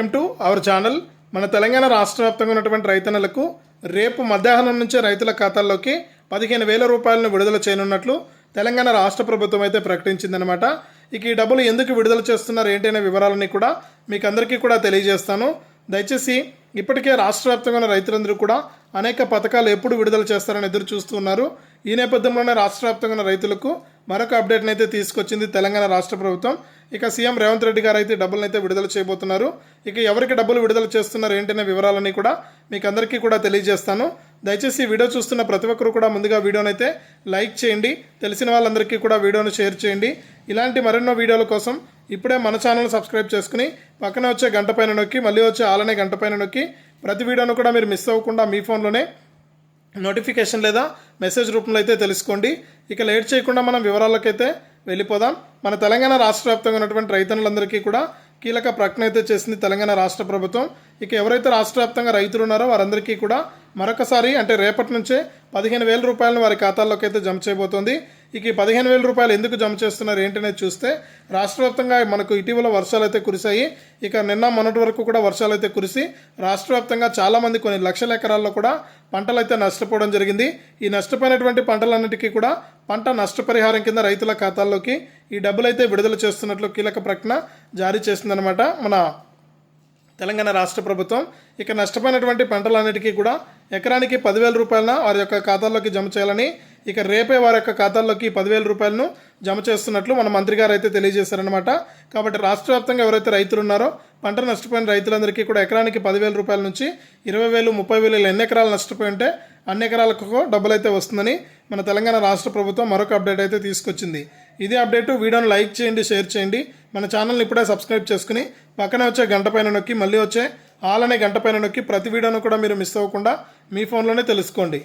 Welcome to our channel మన తెలంగాణ రాష్ట్ర వ్యాప్తంగా ఉన్నటువంటి రైతన్నలకు రేపు మధ్యాహ్నం నుంచే రైతుల ఖాతాల్లోకి పదిహేను వేల రూపాయలను విడుదల చేయనున్నట్లు తెలంగాణ రాష్ట్ర ప్రభుత్వం అయితే ప్రకటించిందనమాట ఇక ఈ డబ్బులు ఎందుకు విడుదల చేస్తున్నారు ఏంటనే వివరాలని కూడా మీకు అందరికీ కూడా తెలియజేస్తాను. దయచేసి ఇప్పటికే రాష్ట్ర వ్యాప్తంగా ఉన్న రైతులందరూ కూడా అనేక పథకాలు ఎప్పుడు విడుదల చేస్తారని ఎదురు చూస్తున్నారు ఈ నేపథ్యంలోనే రాష్ట్ర వ్యాప్తంగా ఉన్న రైతులకు మరొక అప్డేట్ని అయితే తీసుకొచ్చింది తెలంగాణ రాష్ట్ర ప్రభుత్వం. ఇక సీఎం రేవంత్ రెడ్డి గారు అయితే డబ్బులను అయితే విడుదల చేయబోతున్నారు. ఇక ఎవరికి డబ్బులు విడుదల చేస్తున్నారు ఏంటనే వివరాలని కూడా మీకు అందరికీ కూడా తెలియజేస్తాను. దయచేసి వీడియో చూస్తున్న ప్రతి ఒక్కరు కూడా ముందుగా వీడియోని అయితే లైక్ చేయండి. తెలిసిన వాళ్ళందరికీ కూడా వీడియోను షేర్ చేయండి. ఇలాంటి మరెన్నో వీడియోల కోసం ఇప్పుడే మన ఛానల్ సబ్స్క్రైబ్ చేసుకుని పక్కన వచ్చే గంట పైన నొక్కి మళ్ళీ వచ్చే ఆలనే గంట పైన నొక్కి ప్రతి వీడియోను కూడా మీరు మిస్ అవ్వకుండా మీ ఫోన్లోనే నోటిఫికేషన్ లేదా మెసేజ్ రూపంలో అయితే తెలుసుకోండి. ఇక లేట్ చేయకుండా మనం వివరాలకైతే వెళ్ళిపోదాం. మన తెలంగాణ రాష్ట్ర వ్యాప్తంగా ఉన్నటువంటి రైతన్నులందరికీ కూడా కీలక ప్రకటన అయితే చేసింది తెలంగాణ రాష్ట్ర ప్రభుత్వం. ఇక ఎవరైతే రాష్ట్ర వ్యాప్తంగా రైతులు ఉన్నారో వారందరికీ కూడా మరొకసారి అంటే రేపటి నుంచే పదిహేను వేల రూపాయలను వారి ఖాతాల్లోకి అయితే జమ చేయబోతోంది. ఇక ఈ పదిహేను వేల రూపాయలు ఎందుకు జమ చేస్తున్నారు ఏంటనేది చూస్తే రాష్ట్ర వ్యాప్తంగా మనకు ఇటీవల వర్షాలు అయితే కురిశాయి. ఇక నిన్న మొన్నటి వరకు కూడా వర్షాలు అయితే కురిసి రాష్ట్ర వ్యాప్తంగా చాలామంది కొన్ని లక్షల ఎకరాల్లో కూడా పంటలు అయితే నష్టపోవడం జరిగింది. ఈ నష్టపోయినటువంటి పంటలన్నిటికీ కూడా పంట నష్టపరిహారం కింద రైతుల ఖాతాల్లోకి ఈ డబ్బులు అయితే విడుదల చేస్తున్నట్లు కీలక ప్రకటన జారీ చేసిందనమాట మన తెలంగాణ రాష్ట్ర ప్రభుత్వం. ఇక నష్టపోయినటువంటి పంటలన్నిటికీ కూడా ఎకరానికి పదివేల రూపాయలన వారి యొక్క ఖాతాల్లోకి జమ చేయాలని ఇక రేపే వారి యొక్క ఖాతాల్లోకి పదివేల రూపాయలను జమ చేస్తున్నట్లు మన మంత్రి గారు అయితే తెలియజేశారనమాట కాబట్టి రాష్ట్ర వ్యాప్తంగా ఎవరైతే రైతులు ఉన్నారో పంట నష్టపోయిన రైతులందరికీ కూడా ఎకరానికి పదివేల రూపాయల నుంచి ఇరవై వేలు ముప్పై వేలు ఎన్ని ఎకరాలు నష్టపోయి ఉంటే అన్ని ఎకరాలకు డబ్బులు అయితే వస్తుందని మన తెలంగాణ రాష్ట్ర ప్రభుత్వం మరొక అప్డేట్ అయితే తీసుకొచ్చింది. ఇదే అప్డేట్ వీడియోను లైక్ చేయండి షేర్ చేయండి. మన ఛానల్ని ఇప్పుడే సబ్స్క్రైబ్ చేసుకుని పక్కనే వచ్చే గంట పైన నొక్కి మళ్ళీ వచ్చే ఆల్ అనే గంట పైన నొక్కి ప్రతి వీడియోను కూడా మీరు మిస్ అవ్వకుండా మీ ఫోన్లోనే తెలుసుకోండి.